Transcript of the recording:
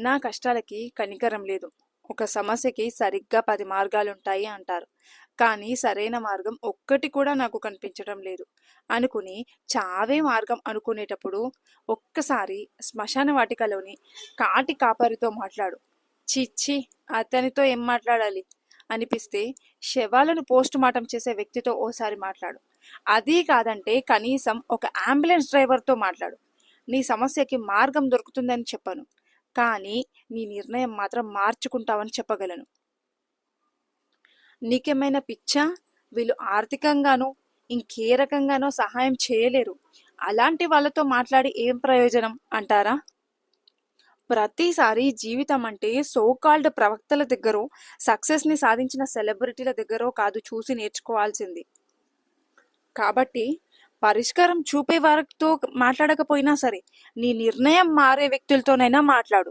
నా కష్టాలకి కనికరం లేదు. ఒక సమస్యకి సరిగ్గా పది మార్గాలుంటాయి అంటారు. కానీ సరైన మార్గం ఒక్కటి కూడా నాకు కనిపించడం లేదు. అనుకుని చావే మార్గం అనుకునేటప్పుడు ఒక్కసారి శ్మశాన వాటికలోని కాటి కాపరితో మాట్లాడు. చిచ్చి అతనితో ఏం మాట్లాడాలి? అనిపిస్తే శవాలను పోస్ట్ మార్టం చేసే వ్యక్తితో ఓసారి మాట్లాడు. అదీ కాదంటే కనీసం ఒక అంబులెన్స్ డ్రైవర్తో మాట్లాడు. నీ సమస్యకి మార్గం దొరుకుతుందని చెప్పను. కానీ నీ నిర్ణయం మాత్రం మార్చుకుంటావని చెప్పగలను. నీకేమైనా పిచ్చా? వీళ్ళు ఆర్థికంగానో ఇంకే రకంగానో సహాయం చేయలేరు. అలాంటి వాళ్ళతో మాట్లాడి ఏం ప్రయోజనం అంటారా? ప్రతిసారి జీవితం అంటే సోకాల్డ్ ప్రవక్తల దగ్గరో సక్సెస్ని సాధించిన సెలబ్రిటీల దగ్గరో కాదు చూసి నేర్చుకోవాల్సింది. కాబట్టి పరిష్కారం చూపే వారితో మాట్లాడకపోయినా సరే నీ నిర్ణయం మారే వ్యక్తులతోనైనా మాట్లాడు.